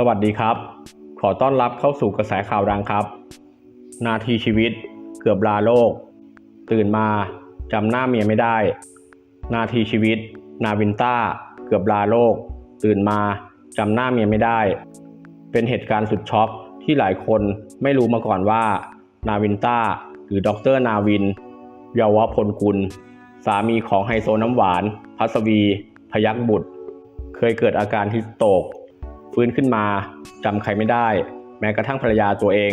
สวัสดีครับ ขอต้อนรับเข้าสู่กระแสข่าวดังครับ นาทีชีวิต เกือบลาโลก ตื่นมาจำหน้าเมียไม่ได้ นาทีชีวิต นาวินต้า เกือบลาโลก ตื่นมาจำหน้าเมียไม่ได้ เป็นเหตุการณ์สุดช็อกที่หลายคนไม่รู้มาก่อนว่า นาวินต้า หรือดรนาวินเยาวพลกุล สามีของไฮโซน้ำหวาน พัสวี พยักบุตร เคยเกิดอาการฮิสโตก ฟื้นขึ้นมาจำใครไม่ได้ แม้กระทั่งภรรยาตัวเอง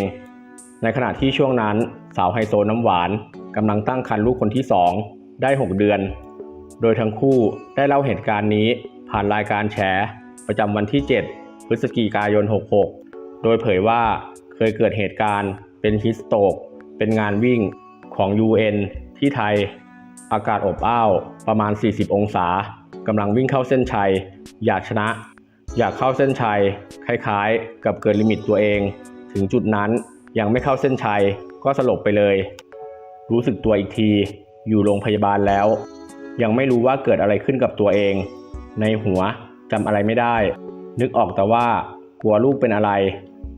ในขณะที่ช่วงนั้นสาวไฮโซน้ำหวานกำลังตั้งครรภ์ลูกคนที่สองได้ 6 เดือน โดยทั้งคู่ได้เล่าเหตุการณ์นี้ผ่านรายการแฉประจำวันที่ 7 พฤศจิกายน 66 โดยเผยว่าเคยเกิดเหตุการณ์เป็นฮิสโตก เป็นงานวิ่งของ UN ที่ไทย อากาศอบอ้าว ประมาณ 40 องศากำลังวิ่งเข้าเส้นชัย อยากชนะ อยากเข้าเส้นชัย คล้ายๆ กับเกินลิมิตตัวเอง ถึงจุดนั้นยังไม่เข้าเส้นชัยก็สลบไปเลย รู้สึกตัวอีกที อยู่โรงพยาบาลแล้ว ยังไม่รู้ว่าเกิดอะไรขึ้นกับตัวเอง ในหัวจำอะไรไม่ได้ นึกออกแต่ว่ากลัวลูกเป็นอะไร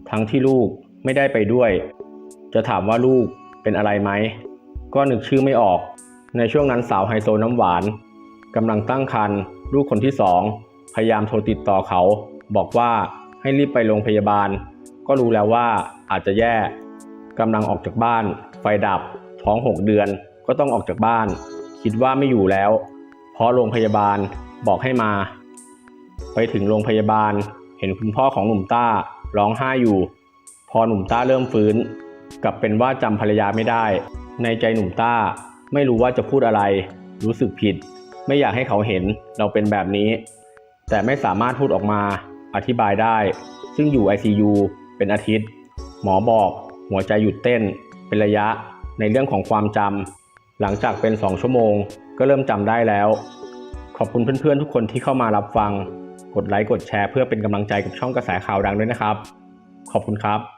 ทั้งที่ลูกไม่ได้ไปด้วย จะถามว่าลูกเป็นอะไรไหม ก็นึกชื่อไม่ออก ในช่วงนั้นสาวไฮโซน้ำหวานกำลังตั้งครรภ์ลูกคนที่สอง พยายามโทรติดต่อเขา บอกว่าให้รีบไปโรงพยาบาล ก็รู้แล้วว่าอาจจะแย่กำลังออกจากบ้าน ไฟดับ ท้องหกเดือน ก็ต้องออกจากบ้าน คิดว่าไม่อยู่แล้ว เพราะโรงพยาบาลบอกให้มา ไปถึงโรงพยาบาล เห็นคุณพ่อของหนุ่มต้าร้องไห้อยู่ พอหนุ่มต้าเริ่มฟื้น กลับเป็นว่าจำภรรยาไม่ได้ ในใจหนุ่มต้าไม่รู้ว่าจะพูดอะไร รู้สึกผิด ไม่อยากให้เขาเห็นเราเป็นแบบนี้ แต่ไม่สามารถพูดออกมาอธิบายได้ ซึ่งอยู่ ICU เป็นอาทิตย์ หมอบอก หัวใจหยุดเต้น เป็นระยะในเรื่องของความจำหลังจากเป็น 2 ชั่วโมง ก็เริ่มจำได้แล้ว ขอบคุณเพื่อนๆ ทุกคนที่เข้ามารับฟัง กดไลค์กดแชร์เพื่อเป็นกำลังใจกับช่องกระแสข่าวดังด้วยนะครับ ขอบคุณครับ